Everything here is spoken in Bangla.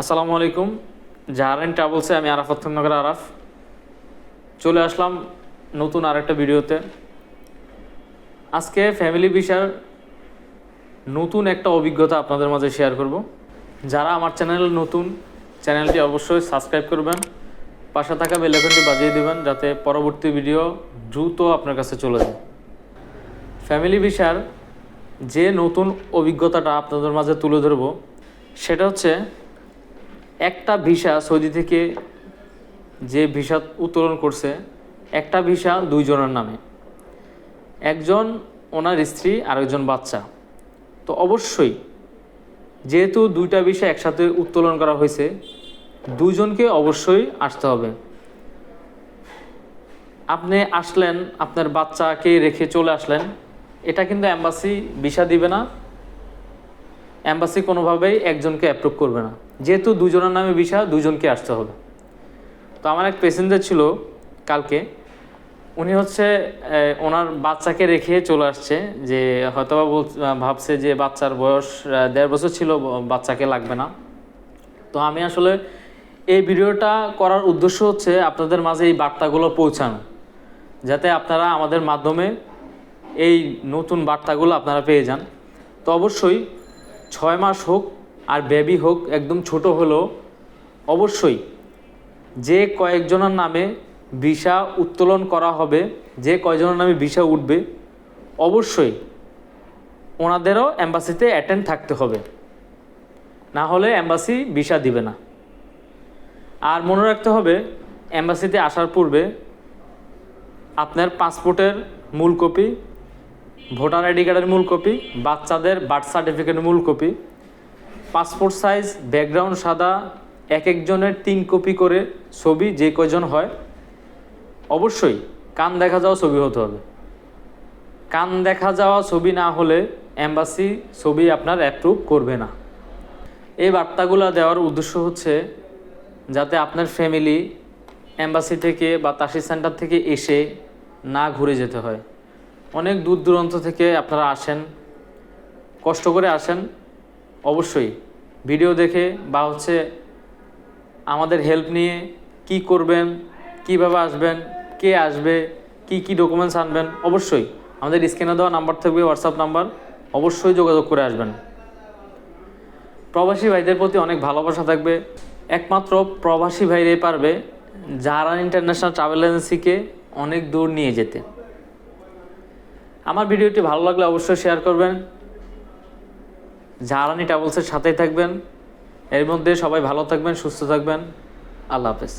আসসালামু আলাইকুম। জাহারান ট্রাভেলসে আমি আরাফাত নগর আরাফ। চলে আসলাম নতুন আরেকটা ভিডিওতে। আজকে ফ্যামিলি ভিসার নতুন একটা অভিজ্ঞতা আপনাদের মাঝে শেয়ার করব। যারা আমার চ্যানেল নতুন, চ্যানেলটি অবশ্যই সাবস্ক্রাইব করবেন। পাশে থাকা বেলাইকনটি বাজিয়ে দেবেন যাতে পরবর্তী ভিডিও দ্রুত আপনার কাছে চলে যায়। ফ্যামিলি ভিসার যে নতুন অভিজ্ঞতাটা আপনাদের মাঝে তুলে ধরবো, সেটা হচ্ছে একটা ভিসা সৌদি থেকে যে ভিসা উত্তোলন করছে, একটা ভিসা দুইজনের নামে। একজন ওনার স্ত্রী, আরেকজন বাচ্চা। তো অবশ্যই, যেহেতু দুইটা ভিসা একসাথে উত্তোলন করা হয়েছে, দুইজনকে অবশ্যই আসতে হবে। আপনি আসলেন, আপনার বাচ্চাকে রেখে চলে আসলেন, এটা কিন্তু অ্যাম্বাসি ভিসা দিবে না। অ্যাম্বাসি কোনোভাবেই একজনকে অ্যাপ্রুভ করবে না। যেহেতু দুজনের নামে ভিসা দুজনকে আসতে হবে। তো আমার এক প্যাসেঞ্জার ছিল কালকে। উনি হচ্ছে ওনার বাচ্চাকে রেখে চলে আসছে যে হয়তোবা বল ভাবছে যে বাচ্চার বয়স দেড় বছর ছিল বাচ্চাকে লাগবে না। তো আমি আসলে এই ভিডিওটা করার উদ্দেশ্য হচ্ছে আপনাদের মাঝে এই বার্তাগুলো পৌঁছানো। যাতে আপনারা আমাদের মাধ্যমে এই নতুন বার্তাগুলো আপনারা পেয়ে যান। তো অবশ্যই ছয় মাস হোক আর বেবি হোক, একদম ছোট হলেও অবশ্যই যে কয়েকজনের নামে ভিসা উত্তোলন করা হবে, যে কয়েকজনের নামে ভিসা উঠবে, অবশ্যই ওনাদেরও অ্যাম্বাসিতে অ্যাটেন্ড থাকতে হবে। না হলে অ্যাম্বাসি ভিসা দিবে না। আর মনে রাখতে হবে অ্যাম্বাসিতে আসার পূর্বে আপনার পাসপোর্টের মূল কপি ভোটার আইডি কার্ডের মূল কপি, বাচ্চাদের বার্থ সার্টিফিকেটের মূল কপি, পাসপোর্ট সাইজ, ব্যাকগ্রাউন্ড সাদা, এক একজনের তিন কপি করে ছবি যে কয়জন হয়। অবশ্যই কান দেখা যাওয়া ছবি হতে হবে। কান দেখা যাওয়া ছবি না হলে অ্যাম্বাসি ছবি আপনার অ্যাপ্রুভ করবে না। এই বার্তাগুলো দেওয়ার উদ্দেশ্য হচ্ছে যাতে আপনার ফ্যামিলি অ্যাম্বাসি থেকে বা তাসি সেন্টার থেকে এসে না ঘুরে যেতে হয়। অনেক দূর দূরান্ত থেকে আপনারা আসেন, কষ্ট করে আসেন, অবশ্যই ভিডিও দেখে বা হচ্ছে আমাদের হেল্প নিয়ে কি করবেন, কীভাবে আসবেন, কে আসবে, কি কি ডকুমেন্টস আনবেন, অবশ্যই আমাদের স্ক্রিনে দেওয়া নাম্বার থাকবে হোয়াটসঅ্যাপ নাম্বার অবশ্যই যোগাযোগ করে আসবেন। প্রবাসী ভাইদের প্রতি অনেক ভালোবাসা থাকবে। একমাত্র প্রবাসী ভাইরাই পারবে যারা ইন্টারন্যাশনাল ট্রাভেল এজেন্সিকে অনেক দূর নিয়ে যেতে। আমার ভিডিওটি ভালো লাগলে অবশ্যই শেয়ার করবেন। জাহারানি ট্রাভেলসের সাথেই থাকবেন। এর মধ্যে সবাই ভালো থাকবেন, সুস্থ থাকবেন। আল্লাহ হাফেজ।